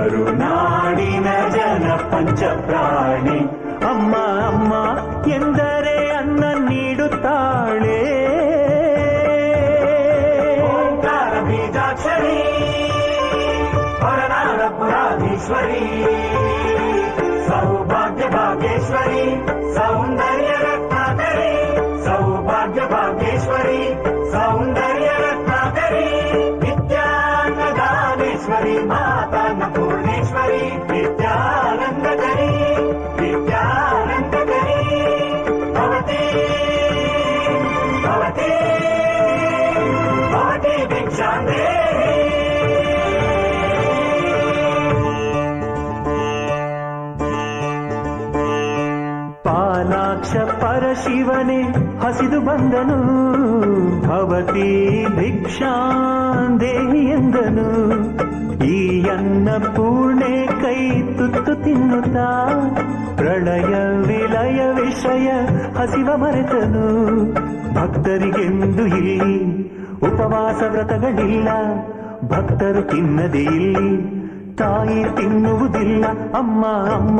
ಕರುನಾಡಿನ ಜನ ಪಂಚಪ್ರಾಣಿ ಅಮ್ಮ ಅಮ್ಮ ಎಂದರೆ ಅನ್ನ ನೀಡುತ್ತಾಳೆ ಓಂಕಾರ ಬೀಜಾಕ್ಷರಿ ಹೊರನಾಡ ಪುರಾಧೀಶ್ವರಿ ಸೌಭಾಗ್ಯ ಭಾಗ್ಯೇಶ್ವರಿ ಸೌಂದರ್ಯ పాలాక్ష హసిదు బందను భవతి భిక్షాం దేహి ఎందను. ಈ ಅನ್ನ ಪೂರ್ಣೆ ಕೈ ತುತ್ತು ತಿನ್ನುತ್ತಾ. ಪ್ರಳಯ ವಿಲಯ ವಿಷಯ ಹಸಿವ ಮರೆತನು. ಭಕ್ತರಿಗೆಂದು ಇಲ್ಲಿ ಉಪವಾಸ ವ್ರತಗಳಿಲ್ಲ. ಭಕ್ತರು ತಿನ್ನದೇ ಇಲ್ಲಿ ತಾಯಿ ತಿನ್ನುವುದಿಲ್ಲ. ಅಮ್ಮ ಅಮ್ಮ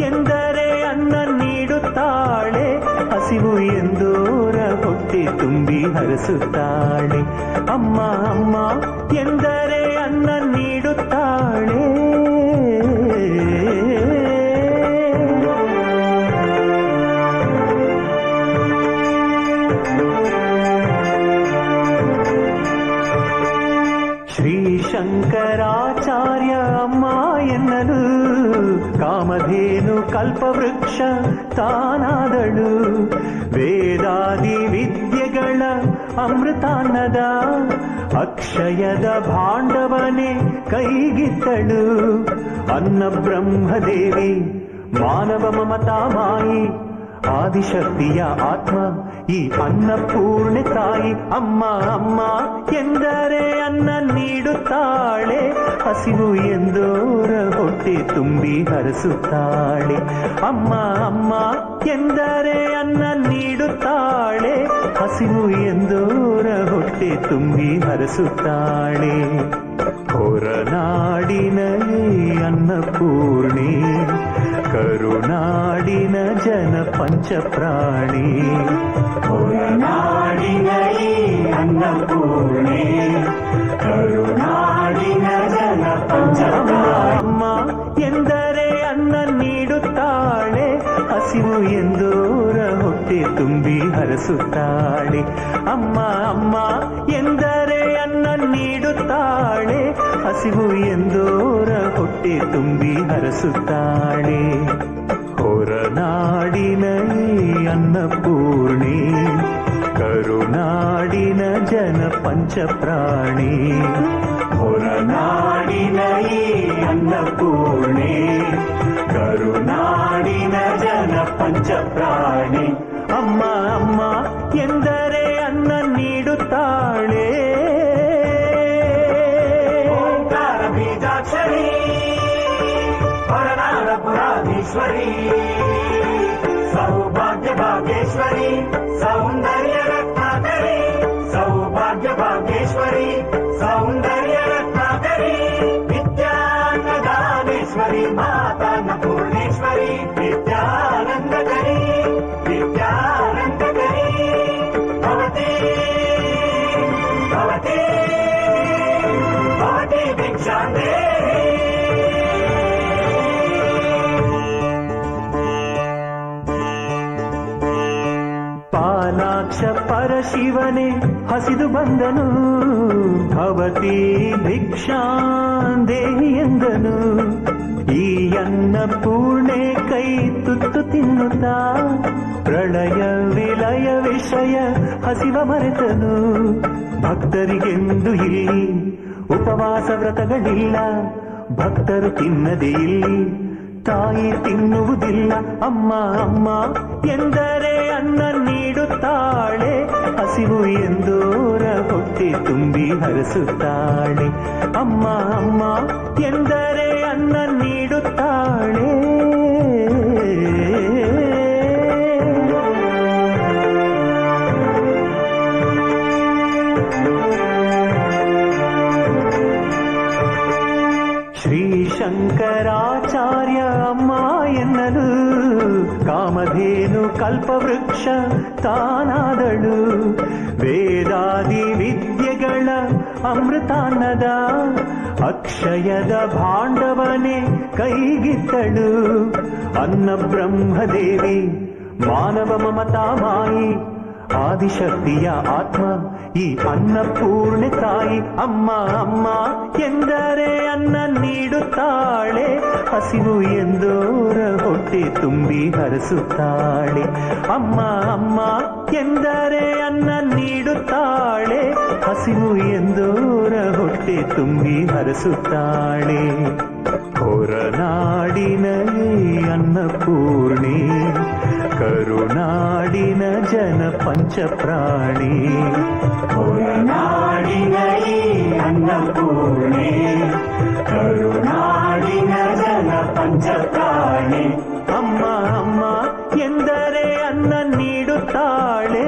ಎಂದರೆ ಅನ್ನ ನೀಡುತ್ತಾಳೆ. ಹಸಿವು ಎಂದೋರ ಹೊಟ್ಟೆ ತುಂಬಿ ಹರಸುತ್ತಾಳೆ. ಅಮ್ಮ ಅಮ್ಮ ಎಂದರೆ ಅನ್ನ ನೀಡುತ್ತಾಳೆ ಶ್ರೀ ಶಂಕರಾಚಾರ್ಯ ಅಮ್ಮ ಎನ್ನಲು ಕಾಮಧೇನು ಕಲ್ಪವೃಕ್ಷ ತಾನಾದಳು ವೇದಾದಿ ವಿದ್ಯೆಗಳ ಅಮೃತಾನ್ನದ ಅಕ್ಷಯದ ಭಾಂಡವನೆ ಕೈಗಿತ್ತಳು ಅನ್ನ ಬ್ರಹ್ಮದೇವಿ ಮಾನವ ಮಮತಾ ಮಾಯಿ ಆದಿಶಕ್ತಿಯ ಆತ್ಮ ಈ ಅನ್ನಪೂರ್ಣೆ ತಾಯಿ ಅಮ್ಮ ಅಮ್ಮ ಎಂದರೆ ಅನ್ನ ನೀಡುತ್ತಾಳೆ ಹಸಿವು ಎಂದೋರ ಹೊಟ್ಟೆ ತುಂಬಿ ಹರಸುತ್ತಾಳೆ ಅಮ್ಮ ಅಮ್ಮ ಎಂದರೆ ಅನ್ನ ನೀಡುತ್ತಾಳೆ ಹಸಿವು ಎಂದೋರ ಹೊಟ್ಟೆ ತುಂಬಿ ಹರಸುತ್ತಾಳೆ ಹೊರನಾಡಿನ ಈ ಅನ್ನಪೂರ್ಣಿ ಕರುನಾಡಿನ ಜನ ಪಂಚಪ್ರಾಣಿ ಹೊರನಾಡಿನ ಈ ಅನ್ನಪೂರ್ಣೆ ಕರುನಾಡಿನ ಜನ ಅಮ್ಮ ಹಸಿವು ಎಂದೋರ ಹೊಟ್ಟೆ ತುಂಬಿ ಹರಸುತ್ತಾಳೆ ಅಮ್ಮ ಅಮ್ಮ ಎಂದರೆ ಅನ್ನ ನೀಡುತ್ತಾಳೆ ಹಸಿವು ಎಂದೋರ ಹೊಟ್ಟೆ ತುಂಬಿ ಹರಸುತ್ತಾಳೆ ಹೊರನಾಡಿನ ಈ ಅನ್ನಪೂರ್ಣಿ ಕರುನಾಡಿನ ಜನ ಪಂಚಪ್ರಾಣಿ. ಹೊರನಾಡಿನ ಈ ಅನ್ನಪೂರ್ಣೆ. ಕರುನಾಡಿನ ಜನ ಪಂಚಪ್ರಾಣಿ. ಅಮ್ಮ ಅಮ್ಮ ಎಂದರೆ ಅನ್ನ ನೀಡುತ್ತಾಳೆ. ಬೀಜಾಕ್ಷರಿ ಹೊರನಾಡ ಪುರಾಧೀಶ್ವರಿ. ಸೌಭಾಗ್ಯ ಭಾಗ್ಯೇಶ್ವರಿ ಸೌಂದರ್ಯ ವಿದ್ಯಾನದಾನೇಶ್ವರಿ ಮಾತಾನ ಪೂರ್ಣೇಶ್ವರಿ ವಿದ್ಯಾನಂದಕರಿ ವಿದ್ಯಾನಂದಕರಿ ಭವತಿ ಭವತಿ ಭವತಿ ಭಿಕ್ಷಾಂತೆ ಪಾಲಾಕ್ಷ ಪರಶಿವನೇ ಹಸಿದು ಬಂದನು ಭವತಿ ಭಿಕ್ಷಾಂದೇಹಿ ಎಂದನು ಈ ಅನ್ನ ಪೂರ್ಣೆ ಕೈ ತುತ್ತು ತಿನ್ನುತ್ತಾ, ಪ್ರಳಯ ವಿಲಯ ವಿಷಯ ಹಸಿವ ಮರೆತನು. ಭಕ್ತರಿಗೆಂದು ಇಲ್ಲಿ ಉಪವಾಸ ವ್ರತಗಳಿಲ್ಲ, ಭಕ್ತರು ತಿನ್ನದೇ ಇಲ್ಲಿ, ತಾಯಿ ತಿನ್ನುವುದಿಲ್ಲ, ಅಮ್ಮ ಅಮ್ಮ ಎಂದರೆ ಅನ್ನ ನೀಡುತ್ತಾಳೆ, ಹಸಿವು ಎಂದೋರ ಹೊಟ್ಟೆ ತುಂಬಿ ಹರಸುತ್ತಾಳೆ. ಅಮ್ಮ ಅಮ್ಮ ಎಂದರೆ ಎನ್ನಲು ಕಾಮಧೇನು ಕಲ್ಪವೃಕ್ಷ ತಾನಾದಳು. ವೇದಾದಿ ವಿದ್ಯೆಗಳ ಅಮೃತಾನ್ನದ ಅಕ್ಷಯದ ಭಾಂಡವನೆ ಕೈಗಿತ್ತಳು. ಅನ್ನ ಬ್ರಹ್ಮದೇವಿ, ಮಾನವ ಮಮತಾ ಮಾಯಿ ಆದಿಶಕ್ತಿಯ ಆತ್ಮ, ಈ ಅನ್ನಪೂರ್ಣೆ ತಾಯಿ ಅಮ್ಮ ಅಮ್ಮ ಎಂದರೆ ಅನ್ನ ನೀಡುತ್ತಾಳೆ. ಹಸಿವು ಎಂದೋರ ಹೊಟ್ಟೆ ತುಂಬಿ ಹರಸುತ್ತಾಳೆ. ಅಮ್ಮ ಅಮ್ಮ ಎಂದರೆ ಅನ್ನ ನೀಡುತ್ತಾಳೆ. ಹಸಿವು ಎಂದೋರ ಹೊಟ್ಟೆ ತುಂಬಿ ಹರಸುತ್ತಾಳೆ. ಹೊರನಾಡಿನಲ್ಲಿ ಅನ್ನಪೂರ್ಣೆ. ಕರುನಾಡಿನ ಜನ ಪಂಚ ಪ್ರಾಣಿ ನಾಡಿನ ಈ ಅನ್ನಪೂರ್ಣೆ ಕರುನಾಡಿನ ಜನ ಪಂಚಪ್ರಾಣಿ ಅಮ್ಮ ಅಮ್ಮ ಎಂದರೆ ಅನ್ನ ನೀಡುತ್ತಾಳೆ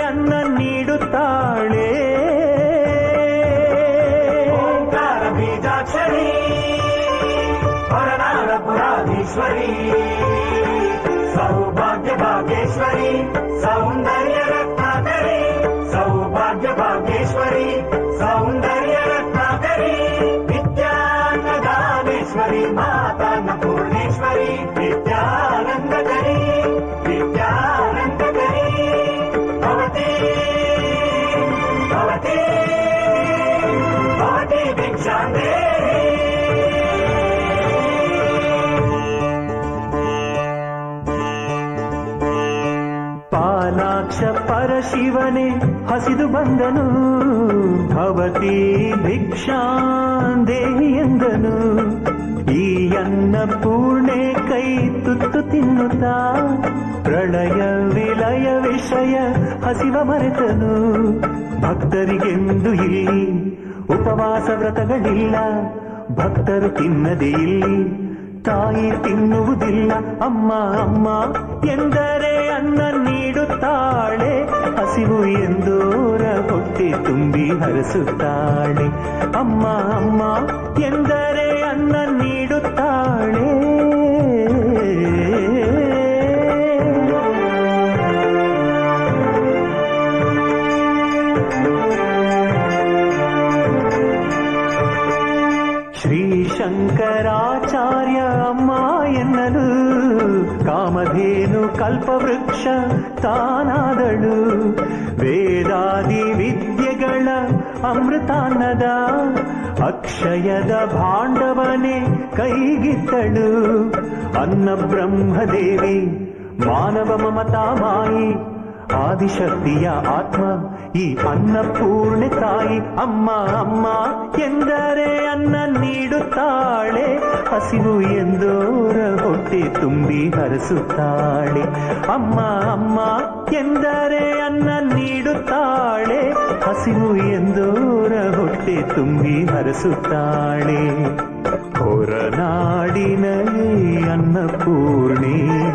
ಅನ್ನ ನೀಡುತ್ತಾಳೆ ಓಂಕಾರ ಬೀಜಾಕ್ಷರಿ ಹೊರನಾಡ ಪುರಾಧೀಶ್ವರಿ ಸೌಭಾಗ್ಯ ಭಾಗ್ಯೇಶ್ವರಿ ಸೌಂದರ್ಯ ಭವತಿ ಭವತಿ ಭಿಕ್ಷಾಂದೇ ಪಾಲಾಕ್ಷ ಪರಶಿವನೇ ಹಸಿದು ಬಂದನು ಭವತಿ ಭಿಕ್ಷಾಂದೇಹಿ ಎಂದನು ಈ ಅನ್ನ ಪೂರ್ಣೆ ಕೈ ತುತ್ತು ತಿನ್ನುತ್ತಾ? ಪ್ರಳಯ ವಿಲಯ ವಿಷಯ ಹಸಿವ ಮರೆತನು. ಭಕ್ತರಿಗೆಂದು ಇಲ್ಲಿ ಉಪವಾಸ ವ್ರತಗಳಿಲ್ಲ. ಭಕ್ತರು ತಿನ್ನದೇ ಇಲ್ಲಿ ತಾಯಿ ತಿನ್ನುವುದಿಲ್ಲ ಅಮ್ಮ ಅಮ್ಮ ಎಂದರೆ ಅನ್ನ ನೀಡುತ್ತಾಳೆ ಹಸಿವು ಎಂದೋರ ಹೊಟ್ಟೆ ತುಂಬಿ ಹರಸುತ್ತಾಳೆ ಅಮ್ಮ ಅಮ್ಮ ಎಂದರೆ ಅನ್ನ ನೀಡುತ್ತಾಳೆ ಶ್ರೀ ಶಂಕರಾಚಾರ್ಯ ಅಮ್ಮ ಎನ್ನಲು ಕಾಮಧೇನು ಕಲ್ಪವೃಕ್ಷ ತಾನಾದಳು. ವೇದಾದಿ ವಿದ್ಯೆಗಳ ಅಮೃತಾನದ ಅಕ್ಷಯದ ಭಾಂಡವನೆ ಕೈಗಿತ್ತಳು. ಅನ್ನ ಬ್ರಹ್ಮದೇವಿ ಮಾನವ ಮಮತಾ ಮಾಯಿ ಆದಿಶಕ್ತಿಯ ಆತ್ಮ, ಈ ಅನ್ನಪೂರ್ಣೆ ತಾಯಿ ಅಮ್ಮ ಅಮ್ಮ ಎಂದರೆ ಅನ್ನ ನೀಡುತ್ತಾಳೆ. ಹಸಿವು ಎಂದೋರ ಹೊಟ್ಟೆ ತುಂಬಿ ಹರಸುತ್ತಾಳೆ. ಅಮ್ಮ ಅಮ್ಮ ಎಂದರೆ ಅನ್ನ ನೀಡುತ್ತಾಳೆ. ಹಸಿವು ಎಂದೋರ ಹೊಟ್ಟೆ ತುಂಬಿ ಹರಸುತ್ತಾಳೆ. ಹೊರನಾಡಿನಲ್ಲಿ ಅನ್ನಪೂರ್ಣಿ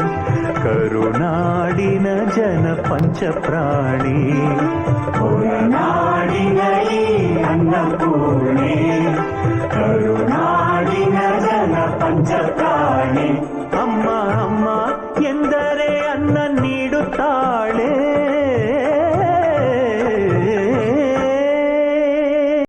ಕರುನಾಡಿನ ಜನ ಪಂಚಪ್ರಾಣಿ ಕರುನಾಡಿನಲ್ಲಿ ಅನ್ನಪೂರ್ಣೆ ಕರುನಾಡಿನ ಜನ ಪಂಚಪ್ರಾಣಿ ಅಮ್ಮ ಅಮ್ಮ ಎಂದರೆ ಅನ್ನ ನೀಡುತ್ತಾಳೆ